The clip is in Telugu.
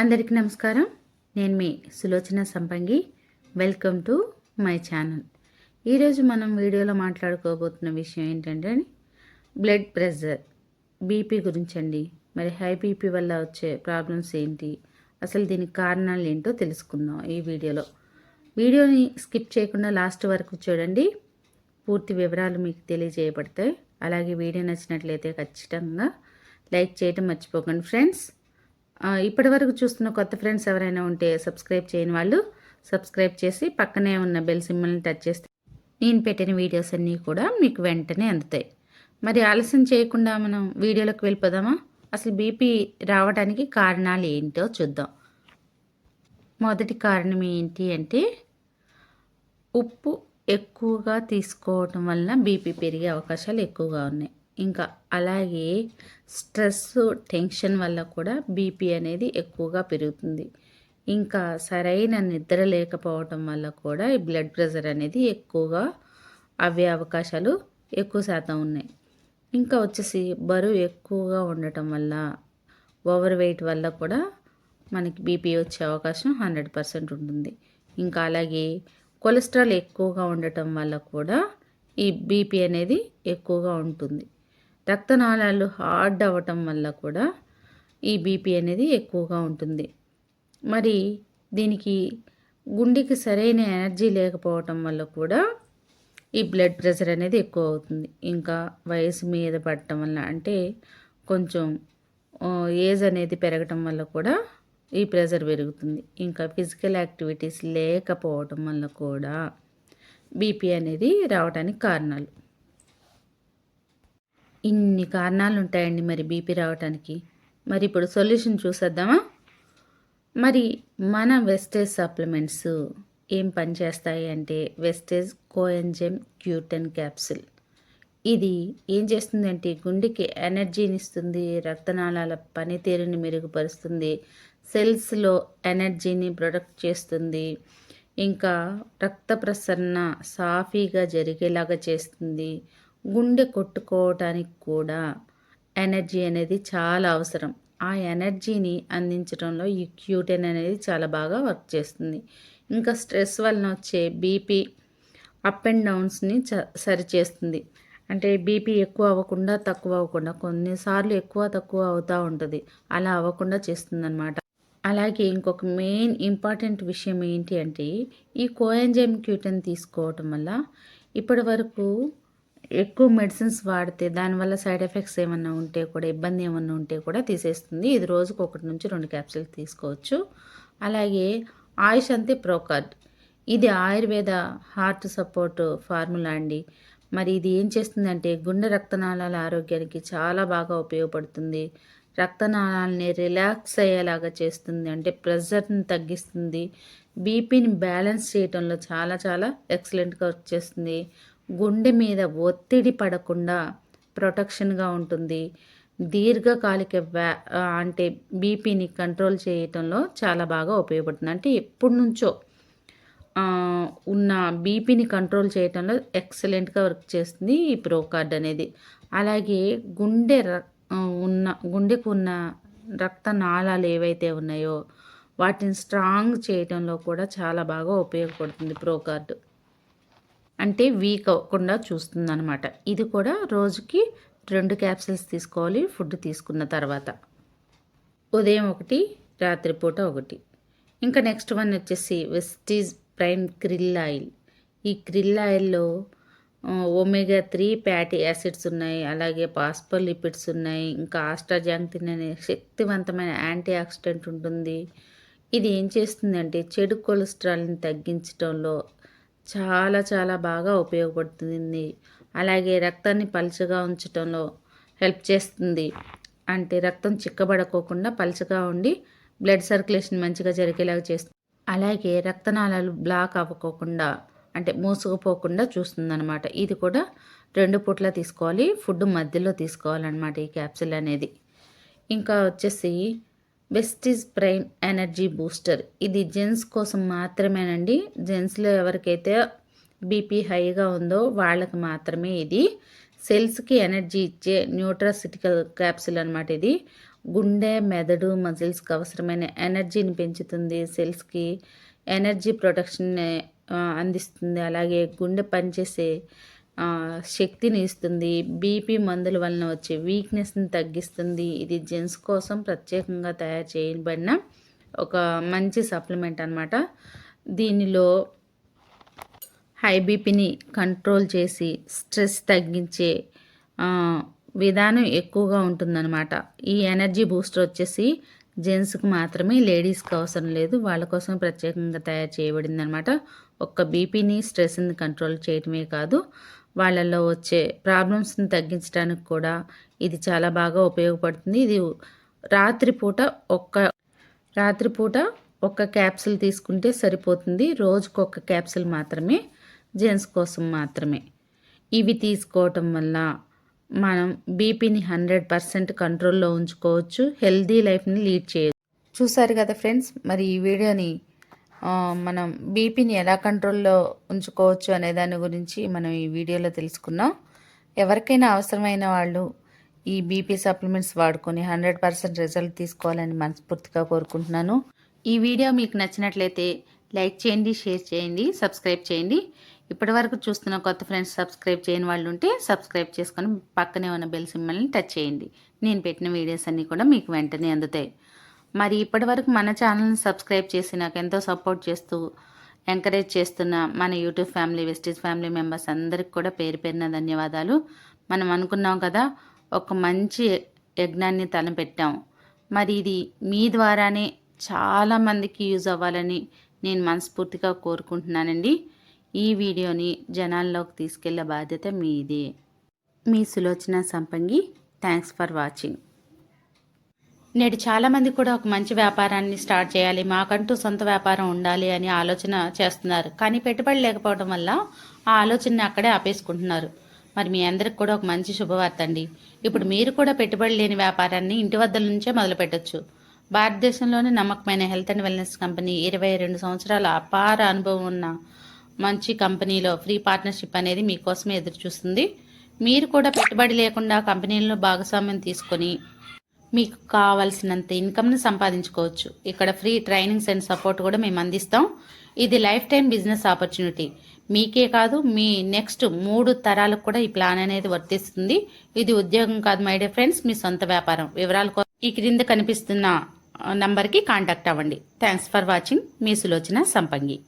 అందరికీ నమస్కారం. నేను మీ Sulochana Sampangi. Welcome to my channel ఈరోజు మనం వీడియోలో మాట్లాడుకోబోతున్న విషయం ఏంటంటే బ్లడ్ ప్రెషర్ బీపీ గురించి అండి. మరి హై బీపీ వల్ల వచ్చే ప్రాబ్లమ్స్ ఏంటి? అసలు దీనికి కారణాలు ఏంటో తెలుసుకుందాం ఈ వీడియోలో. వీడియోని స్కిప్ చేయకుండా లాస్ట్ వరకు చూడండి. పూర్తి వివరాలు మీకు తెలియజేయబడతాయి. అలాగే వీడియో నచ్చినట్లయితే ఖచ్చితంగా లైక్ చేయడం మర్చిపోకండి. ఫ్రెండ్స్ ఇప్పటి వరకు చూస్తున్న కొత్త ఫ్రెండ్స్ ఎవరైనా ఉంటే సబ్స్క్రైబ్ చేయని వాళ్ళు సబ్స్క్రైబ్ చేసి పక్కనే ఉన్న బెల్ సింబల్ని టచ్ చేస్తే నేను పెట్టిన వీడియోస్ అన్నీ కూడా మీకు వెంటనే అందుతాయి. మరి ఆలస్యం చేయకుండా మనం వీడియోలోకి వెళ్ళిపోదామా? అసలు బీపీ రావడానికి కారణాలు ఏంటో చూద్దాం. మొదటి కారణం ఏంటి అంటే ఉప్పు ఎక్కువగా తీసుకోవటం వలన బీపీ పెరిగే అవకాశాలు ఎక్కువగా ఉన్నాయి. ఇంకా అలాగే స్ట్రెస్ టెన్షన్ వల్ల కూడా బీపీ అనేది ఎక్కువగా పెరుగుతుంది. ఇంకా సరైన నిద్ర లేకపోవటం వల్ల కూడా ఈ బ్లడ్ ప్రెషర్ అనేది ఎక్కువగా అవే అవకాశాలు ఎక్కువ శాతం ఉన్నాయి. ఇంకా వచ్చేసి బరువు ఎక్కువగా ఉండటం వల్ల ఓవర్ వెయిట్ వల్ల కూడా మనకి బీపీ వచ్చే అవకాశం హండ్రెడ్ పర్సెంట్ ఉంటుంది. ఇంకా అలాగే కొలెస్ట్రాల్ ఎక్కువగా ఉండటం వల్ల కూడా ఈ బీపీ అనేది ఎక్కువగా ఉంటుంది. రక్తనాళాలు హార్డ్ అవ్వటం వల్ల కూడా ఈ బీపీ అనేది ఎక్కువగా ఉంటుంది. మరి దీనికి గుండెకి సరైన ఎనర్జీ లేకపోవటం వల్ల కూడా ఈ బ్లడ్ ప్రెషర్ అనేది ఎక్కువ అవుతుంది. ఇంకా వయసు మీద పడటం వల్ల అంటే కొంచెం ఏజ్ అనేది పెరగటం వల్ల కూడా ఈ ప్రెషర్ పెరుగుతుంది. ఇంకా ఫిజికల్ యాక్టివిటీస్ లేకపోవటం వల్ల కూడా బీపీ అనేది రావడానికి కారణాలు. ఇన్ని కారణాలు ఉంటాయండి మరి బీపీ రావడానికి మరి ఇప్పుడు సొల్యూషన్ చూసేద్దామా? మరి మన వెస్టేజ్ సప్లిమెంట్స్ ఏం పనిచేస్తాయి అంటే వెస్టేజ్ కోఎంజెమ్ క్యూటెన్ క్యాప్సిల్. ఇది ఏం చేస్తుందంటే గుండెకి ఎనర్జీని ఇస్తుంది రక్తనాళాల పనితీరుని మెరుగుపరుస్తుంది సెల్స్లో ఎనర్జీని ప్రొడక్ట్ చేస్తుంది ఇంకా రక్త ప్రసరణ సాఫీగా జరిగేలాగా చేస్తుంది గుండె కొట్టుకోవటానికి కూడా ఎనర్జీ అనేది చాలా అవసరం. ఆ ఎనర్జీని అందించడంలో ఈ క్యూటెన్ అనేది చాలా బాగా వర్క్ చేస్తుంది. ఇంకా స్ట్రెస్ వలన వచ్చే బీపీ అప్ అండ్ డౌన్స్ని చ సరిచేస్తుంది. అంటే బీపీ ఎక్కువ అవ్వకుండా తక్కువ అవ్వకుండా కొన్నిసార్లు ఎక్కువ తక్కువ అవుతూ ఉంటుంది. అలా అవ్వకుండా చేస్తుందన్నమాట. అలాగే ఇంకొక మెయిన్ ఇంపార్టెంట్ విషయం ఏంటి అంటే ఈ కోఎంజైమ్ క్యూటెన్ తీసుకోవటం వల్ల ఇప్పటి వరకు ఎక్కువ మెడిసిన్స్ వాడితే దానివల్ల సైడ్ ఎఫెక్ట్స్ ఏమన్నా ఉంటే కూడా ఇబ్బంది ఏమన్నా ఉంటే కూడా తీసేస్తుంది. ఇది రోజుకు ఒకటి నుంచి రెండు క్యాప్సిల్ తీసుకోవచ్చు. అలాగే ఆయుష్ అంతే ప్రోకార్డ్. ఇది ఆయుర్వేద హార్ట్ సపోర్ట్ ఫార్ములా అండి. మరి ఇది ఏం చేస్తుందంటే గుండె రక్తనాళాల ఆరోగ్యానికి చాలా బాగా ఉపయోగపడుతుంది. రక్తనాళాలని రిలాక్స్ అయ్యేలాగా చేస్తుంది. అంటే ప్రెషర్ని తగ్గిస్తుంది. బీపీని బ్యాలెన్స్ చేయడంలో చాలా చాలా ఎక్సలెంట్గా వచ్చేస్తుంది గుండె మీద ఒత్తిడి పడకుండా ప్రొటెక్షన్గా ఉంటుంది. దీర్ఘకాలిక వ్యా అంటే బీపీని కంట్రోల్ చేయటంలో చాలా బాగా ఉపయోగపడుతుంది. అంటే ఎప్పటి నుంచో ఉన్న బీపీని కంట్రోల్ చేయటంలో ఎక్సలెంట్గా వర్క్ చేస్తుంది ఈ ప్రోకార్డ్ అనేది. అలాగే గుండె ఉన్న గుండెకు ఉన్న రక్త నాళాలు ఏవైతే ఉన్నాయో వాటిని స్ట్రాంగ్ చేయటంలో కూడా చాలా బాగా ఉపయోగపడుతుంది ప్రో కార్డు అంటే వీక్ అవ్వకుండా చూస్తుంది అనమాట ఇది కూడా రోజుకి రెండు క్యాప్సిల్స్ తీసుకోవాలి ఫుడ్ తీసుకున్న తర్వాత. ఉదయం ఒకటి రాత్రిపూట ఒకటి. ఇంకా నెక్స్ట్ వన్ వచ్చేసి వెస్టీజ్ ప్రైమ్ క్రిల్ ఆయిల్. ఈ క్రిల్ ఆయిల్లో ఒమేగా త్రీ ఫ్యాటీ యాసిడ్స్ ఉన్నాయి అలాగే పాస్పర్ లిపిడ్స్ ఉన్నాయి ఇంకా ఆస్ట్రాజాంక్తిన్ అనే శక్తివంతమైన యాంటీ ఆక్సిడెంట్ ఉంటుంది. ఇది ఏం చేస్తుందంటే చెడు కొలెస్ట్రాల్ని తగ్గించడంలో చాలా చాలా బాగా ఉపయోగపడుతుంది. అలాగే రక్తాన్ని పలుచగా ఉంచడంలో హెల్ప్ చేస్తుంది. అంటే రక్తం చిక్కబడకోకుండా పలుచగా ఉండి బ్లడ్ సర్క్యులేషన్ మంచిగా జరిగేలాగా చేస్తుంది. అలాగే రక్తనాళాలు బ్లాక్ అవ్వకోకుండా అంటే మూసుకుపోకుండా చూస్తుందన్నమాట. ఇది కూడా రెండు పూట్ల తీసుకోవాలి ఫుడ్ మధ్యలో తీసుకోవాలన్నమాట ఈ క్యాప్సిల్ అనేది. ఇంకా వచ్చేసి వెస్టిజ్ ప్రైమ్ ఎనర్జీ బూస్టర్. ఇది జెంట్స్ కోసం మాత్రమేనండి. జెంట్స్లో ఎవరికైతే బీపీ హైగా ఉందో వాళ్ళకి మాత్రమే ఇది. సెల్స్కి ఎనర్జీ ఇచ్చే న్యూట్రాసిటికల్ క్యాప్సిల్ అనమాట ఇది. గుండె మెదడు మజిల్స్కి అవసరమైన ఎనర్జీని పెంచుతుంది సెల్స్కి. ఎనర్జీ ప్రొటెక్షన్ అందిస్తుంది. అలాగే గుండె పనిచేసే శక్తిని ఇస్తుంది. బీపీ మందుల వలన వచ్చే వీక్నెస్ని తగ్గిస్తుంది. ఇది జెంట్స్ కోసం ప్రత్యేకంగా తయారు చేయబడిన ఒక మంచి సప్లిమెంట్ అన్నమాట. దీనిలో హై బీపీని కంట్రోల్ చేసి స్ట్రెస్ తగ్గించే విధానం ఎక్కువగా ఉంటుందన్నమాట. ఈ ఎనర్జీ బూస్టర్ వచ్చేసి జెంట్స్కి మాత్రమే లేడీస్కి అవసరం లేదు. వాళ్ళ కోసం ప్రత్యేకంగా తయారు చేయబడింది అనమాట ఒక్క బీపీని స్ట్రెస్ని కంట్రోల్ చేయటమే కాదు. వాళ్ళల్లో వచ్చే ప్రాబ్లమ్స్ని తగ్గించడానికి కూడా ఇది చాలా బాగా ఉపయోగపడుతుంది. ఇది రాత్రిపూట ఒక్క రాత్రిపూట ఒక్క క్యాప్సిల్ తీసుకుంటే సరిపోతుంది. రోజుకు ఒక్క క్యాప్సిల్ మాత్రమే జెంట్స్ కోసం మాత్రమే. ఇవి తీసుకోవటం వల్ల మనం బీపీని హండ్రెడ్ పర్సెంట్ కంట్రోల్లో ఉంచుకోవచ్చు. హెల్దీ లైఫ్ని లీడ్ చేయొచ్చు. చూసారు కదా ఫ్రెండ్స్ మరి ఈ వీడియోని మనం బీపీని ఎలా కంట్రోల్లో ఉంచుకోవచ్చు అనే దాని గురించి మనం ఈ వీడియోలో తెలుసుకున్నాం ఎవరికైనా అవసరమైన వాళ్ళు ఈ బీపీ సప్లిమెంట్స్ వాడుకొని హండ్రెడ్ పర్సెంట్ రిజల్ట్ తీసుకోవాలని మనస్ఫూర్తిగా కోరుకుంటున్నాను. ఈ వీడియో మీకు నచ్చినట్లయితే లైక్ చేయండి షేర్ చేయండి సబ్స్క్రైబ్ చేయండి. ఇప్పటి వరకు చూస్తున్న కొత్త ఫ్రెండ్స్ సబ్స్క్రైబ్ చేయని వాళ్ళు ఉంటే సబ్స్క్రైబ్ చేసుకొని పక్కనే ఉన్న బెల్ సింబల్ని టచ్ చేయండి. నేను పెట్టిన వీడియోస్ అన్నీ కూడా మీకు వెంటనే అందుతాయి. మరి ఇప్పటి వరకు మన ఛానల్ని సబ్స్క్రైబ్ చేసి నాకు ఎంతో సపోర్ట్ చేస్తూ ఎంకరేజ్ చేస్తున్న మన YouTube family Vestige family members అందరికి కూడా పేరు పేరిన ధన్యవాదాలు. మనం అనుకున్నాం కదా ఒక మంచి యజ్ఞాన్ని తలపెట్టాం. మరి ఇది మీ ద్వారానే చాలామందికి యూజ్ అవ్వాలని నేను మనస్ఫూర్తిగా కోరుకుంటున్నానండి. ఈ వీడియోని జనాల్లోకి తీసుకెళ్ళే బాధ్యత మీదే. మీ Sulochana Sampangi thanks for watching. నేడు చాలామంది కూడా ఒక మంచి వ్యాపారాన్ని స్టార్ట్ చేయాలి మాకంటూ సొంత వ్యాపారం ఉండాలి అని ఆలోచన చేస్తున్నారు. కానీ పెట్టుబడి లేకపోవడం వల్ల ఆ ఆలోచనని అక్కడే ఆపేసుకుంటున్నారు. మరి మీ అందరికి కూడా ఒక మంచి శుభవార్త అండి. ఇప్పుడు మీరు కూడా పెట్టుబడి లేని వ్యాపారాన్ని ఇంటి వద్ద నుంచే మొదలు పెట్టొచ్చు భారతదేశంలోనే నమ్మకమైన హెల్త్ అండ్ వెల్నెస్ కంపెనీ ఇరవై రెండు సంవత్సరాల అపార అనుభవం ఉన్న మంచి కంపెనీలో ఫ్రీ పార్ట్నర్షిప్ అనేది మీకోసమే ఎదురు చూస్తుంది మీరు కూడా పెట్టుబడి లేకుండా కంపెనీలను భాగస్వామ్యం తీసుకొని మీకు కావలసినంత ఇన్కమ్ని సంపాదించుకోవచ్చు. ఇక్కడ ఫ్రీ ట్రైనింగ్స్ అండ్ సపోర్ట్ కూడా మేము అందిస్తాం. ఇది లైఫ్ టైం బిజినెస్ ఆపర్చునిటీ. మీకే కాదు మీ నెక్స్ట్ మూడు తరాలకు కూడా ఈ ప్లాన్ అనేది వర్తిస్తుంది. ఇది ఉద్యోగం కాదు మై డియర్ ఫ్రెండ్స్ మీ సొంత వ్యాపారం. వివరాల ఈ క్రింద కనిపిస్తున్న నంబర్కి కాంటాక్ట్ అవ్వండి. Thanks for watching. మీ సులోచన సంపంగి.